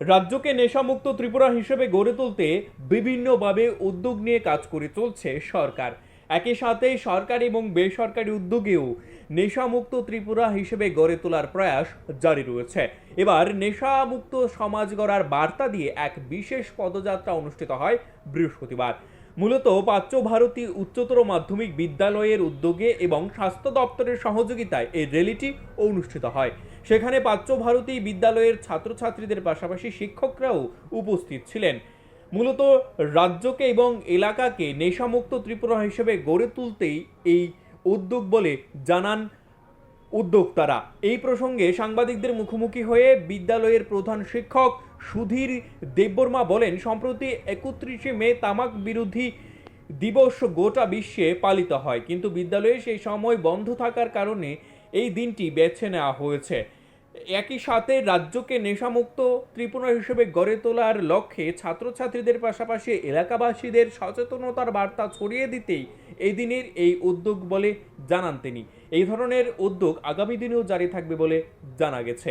রাজ্যকে নেশামুক্ত ত্রিপুরা হিসেবে গড়ে তুলতে বিভিন্নভাবে উদ্যোগ নিয়ে কাজ করে চলছে সরকার। একই সাথে সরকারি এবং বেসরকারি উদ্যোগেও নেশামুক্ত ত্রিপুরা হিসেবে গড়ে তোলার প্রয়াস জারি রয়েছে। এবার নেশামুক্ত সমাজ গড়ার বার্তা দিয়ে এক বিশেষ পদযাত্রা অনুষ্ঠিত হয় বৃহস্পতিবার। মূলত প্রাচ্য ভারতী উচ্চতর মাধ্যমিক বিদ্যালয়ের উদ্যোগে এবং স্বাস্থ্য দপ্তরের সহযোগিতায় এই র্যালিটি অনুষ্ঠিত হয়। সেখানে প্রাচ্য ভারতী বিদ্যালয়ের ছাত্রছাত্রীদের পাশাপাশি শিক্ষকরাও উপস্থিত ছিলেন। মূলত রাজ্যকে এবং এলাকাকে নেশামুক্ত ত্রিপুরা হিসেবে গড়ে তুলতেই এই উদ্যোগ বলে জানান উদ্যোক্তারা। এই প্রসঙ্গে সাংবাদিকদের মুখোমুখি হয়ে বিদ্যালয়ের প্রধান শিক্ষক সুধীর দেববর্মা বলেন, সম্প্রতি একত্রিশে মে তামাক বিরোধী দিবস গোটা বিশ্বে পালিত হয়, কিন্তু বিদ্যালয়ে সেই সময় বন্ধ থাকার কারণে এই দিনটি বেছে নেওয়া হয়েছে। একই সাথে রাজ্যকে নেশামুক্ত ত্রিপুরা হিসেবে গড়ে তোলার লক্ষ্যে ছাত্রছাত্রীদের পাশাপাশি এলাকাবাসীদের সচেতনতার বার্তা ছড়িয়ে দিতেই এই দিনের এই উদ্যোগ বলে জানান তিনি। এই ধরনের উদ্যোগ আগামী দিনেও জারি থাকবে বলে জানা গেছে।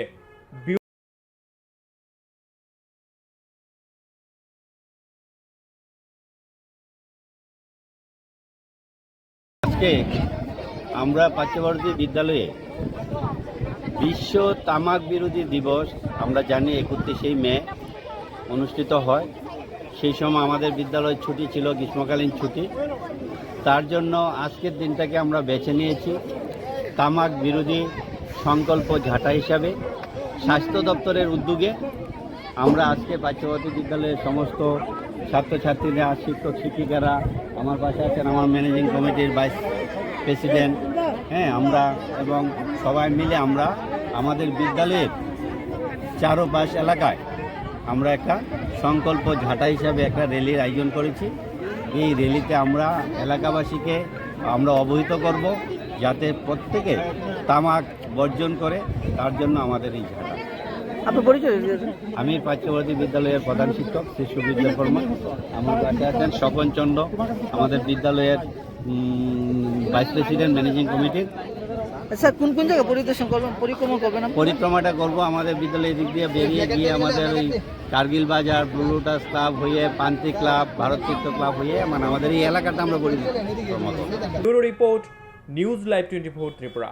আজকে আমরা পাঠ্যভারতী বিদ্যালয়ে বিশ্ব তামাক বিরোধী দিবস আমরা জানি একত্রিশে মে অনুষ্ঠিত হয়। সেই সময় আমাদের বিদ্যালয় ছুটি ছিল গ্রীষ্মকালীন ছুটি। তার জন্য আজকের দিনটাকে আমরা বেছে নিয়েছি। তামাক বিরোধী সংকল্প ঝাঁটা হিসাবে স্বাস্থ্য দপ্তরের উদ্যোগে আমরা আজকে পাঠ্যভারতী বিদ্যালয়ের সমস্ত ছাত্রছাত্রীরা, শিক্ষক, শিক্ষিকারা, আমার পাশে আছেন আমার ম্যানেজিং কমিটির ভাইস প্রেসিডেন্ট হ্যাঁ আমরা এবং সবাই মিলে আমরা আমাদের বিদ্যালয়ের চারোপাশ এলাকায় আমরা একটা সংকল্প ঝাঁটা হিসাবে একটা র্যালির আয়োজন করেছি। এই র্যালিতে আমরা এলাকাবাসীকে আমরা অবহিত করব। যাতে প্রত্যেকে তামাক বর্জন করে তার জন্য আমাদের এই ঝাঁটা। আপনার পরিচয় আমি পাঠ্যবর্তী বিদ্যালয়ের প্রধান শিক্ষক শ্রী সুবিদ্যা বর্মা আমার কাছে আছেন স্বপন চন্দ্র আমাদের বিদ্যালয়ের ভাইস প্রেসিডেন্ট ম্যানেজিং কমিটির স্যার কোন কোন জায়গায় পরিদর্শন করবেন পরিক্রমা করবেন পরিক্রমাটা করব আমাদের বিদ্যালয়ের দিক দিয়ে বেরিয়ে গিয়ে আমাদের ওই কার্গিল বাজার ব্লুটাস ক্লাব হয়ে পান্তি ক্লাব ভারত তীর্থ ক্লাব হয়ে মানে আমাদের এই এলাকাটা আমরা পরিক্রমা করব। Bureau report news live twenty four Tripura